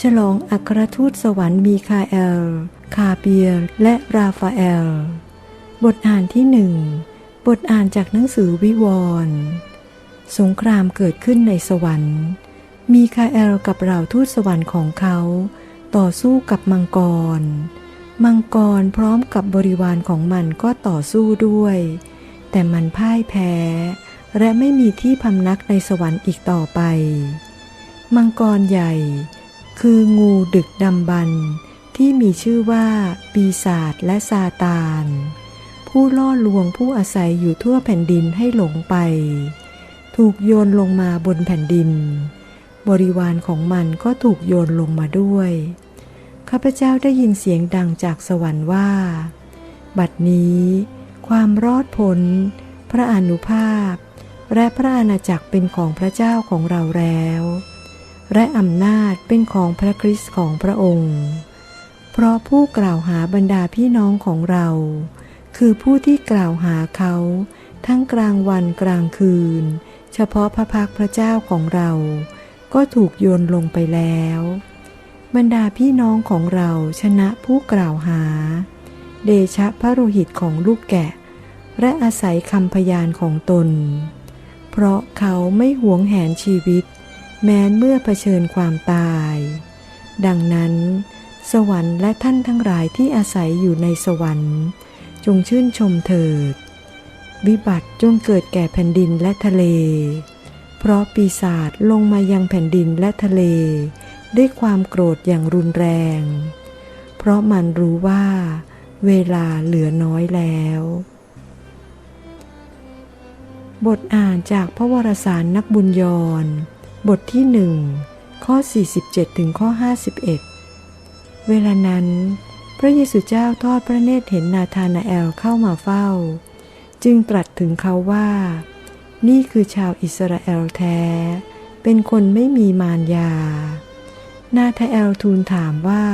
ฉลองอัครทูตสวรรค์มีคาเอล คาเปียร์และราฟาเอล บทอ่านที่หนึ่งบทอ่านจากหนังสือวิวรณ์สงครามเกิดขึ้นในสวรรค์ มีคาเอลกับเหล่าทูตสวรรค์ของเขา ต่อสู้กับมังกร มังกรพร้อมกับบริวารของมันก็ต่อสู้ด้วย แต่มันพ่ายแพ้ และไม่มีที่พำนักในสวรรค์อีกต่อไป มังกรใหญ่ คืองูดึกดำบรรที่มีชื่อว่า ปีศาจและซาตาน ผู้ล่อลวงผู้อาศัยอยู่ทั่วแผ่นดินให้หลงไป ถูกโยนลงมาบนแผ่นดิน บริวารของมันก็ถูกโยนลงมาด้วย ข้าพเจ้าได้ยินเสียงดังจากสวรรค์ว่า บัดนี้ความรอดพ้น พระอนุภาพ และพระอาณาจักรเป็นของพระเจ้าของเราแล้ว และอำนาจเป็นของพระคริสต์ของพระองค์ เพราะผู้กล่าวหาบรรดาพี่น้องของเรา คือผู้ที่กล่าวหาเขา ทั้งกลางวันกลางคืน เฉพาะพระพักพระเจ้าของเรา ก็ถูกโยนลงไปแล้ว บรรดาพี่น้องของเราชนะผู้กล่าวหา เดชะพระโลหิตของลูกแกะ และอาศัยคำพยานของตน เพราะเขาไม่หวงแหนชีวิต แม้เมื่อเผชิญความตาย ดังนั้น สวรรค์และท่านทั้งหลายที่อาศัยอยู่ในสวรรค์ จงชื่นชมเถิด วิบัติจงเกิดแก่แผ่นดินและทะเล เพราะปีศาจลงมายังแผ่นดินและทะเล ด้วยความโกรธอย่างรุนแรง เพราะมันรู้ว่า เวลาเหลือน้อยแล้วบทอ่านจากพระวรสารนักบุญยร บทที่หนึ่งข้อ 47 ถึงข้อ 51 เวลานั้น พระเยซูเจ้าทอดพระเนตรเห็นนาธานาแอลเข้ามาเฝ้า จึงตรัสถึงเขาว่า นี่คือชาวอิสราเอลแท้ เป็นคนไม่มีมารยา นาธาแอลทูลถามว่า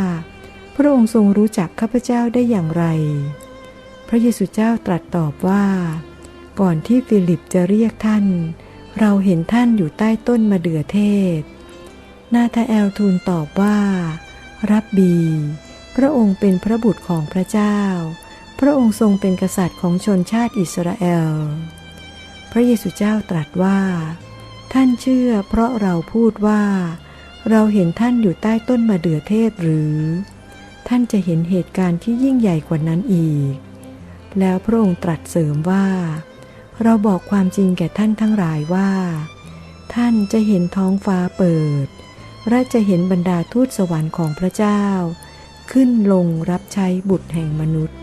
พระองค์ทรงรู้จักข้าพเจ้าได้อย่างไร พระเยซูเจ้าตรัสตอบว่า ก่อนที่ฟิลิปจะเรียกท่าน เราเห็นท่านอยู่ใต้ต้นมะเดื่อเทศ นาธาแอลทูลตอบว่า รับบี พระองค์เป็นพระบุตรของพระเจ้า พระองค์ทรงเป็นกษัตริย์ของชนชาติอิสราเอล พระเยซูเจ้าตรัสว่า ท่านเชื่อเพราะเราพูดว่า เราเห็นท่านอยู่ใต้ต้นมะเดื่อเทศหรือ ท่านจะเห็นเหตุการณ์ที่ยิ่งใหญ่กว่านั้นอีก แล้วพระองค์ตรัสเสริมว่า เราบอกความจริงแก่ท่านทั้งหลายว่า ท่านจะเห็นท้องฟ้าเปิด และจะเห็นบรรดาทูตสวรรค์ของพระเจ้า ขึ้นลงรับใช้บุตรแห่งมนุษย์